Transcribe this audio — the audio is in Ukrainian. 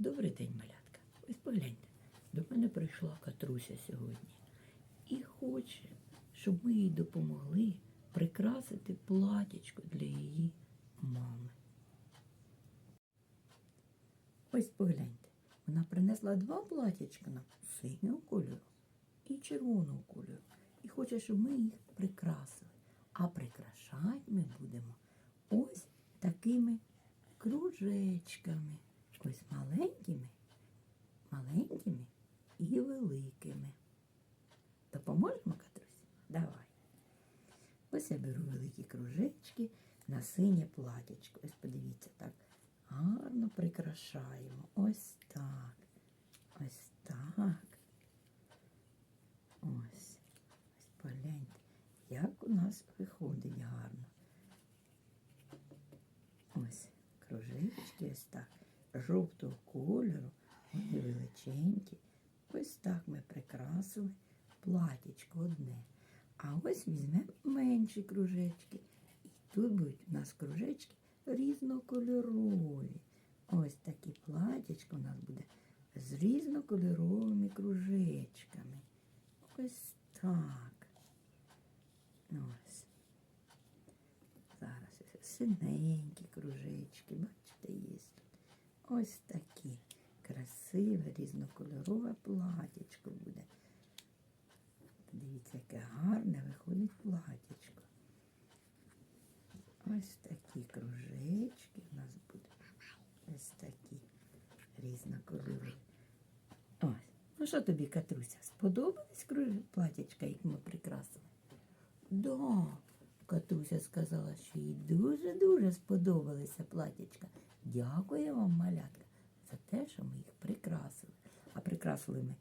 Добрий день, малятка. Ось погляньте, до мене прийшла Катруся сьогодні і хоче, щоб ми їй допомогли прикрасити платічко для її мами. Ось погляньте, вона принесла два платічка нам синього кольору і червоного кольору. І хоче, щоб ми їх прикрасили. А прикрашати ми будемо ось такими кружечками. Ось маленькими, маленькими і великими. Допоможемо, Катрусь? Давай. Ось я беру великі кружечки на синє платячко. Ось подивіться, так гарно прикрашаємо. Ось так. Ось так. Ось. Ось погляньте, як у нас виходить гарно. Ось кружечки ось так. Жовтого кольору, вони величенькі. Ось так ми прикрасили платічко одне. А ось візьмемо менші кружечки. І тут будуть у нас кружечки різнокольорові. Ось такі платічко у нас буде з різнокольоровими кружечками. Ось так. Ось. Зараз синенькі кружечки, бачите, є. Ось такі красиве, різнокольорове платічко буде. Дивіться, яке гарне виходить платічко. Ось такі кружечки у нас будуть. Ось такі різнокольорові. Ось. Ну що тобі, Катруся, сподобались кружі платячка, як ми прикрасили? Да, Катруся сказала, що їй дуже-дуже сподобалися платячка. Дякую вам, малятка, за те, що ми їх прикрасили. А прикрасили ми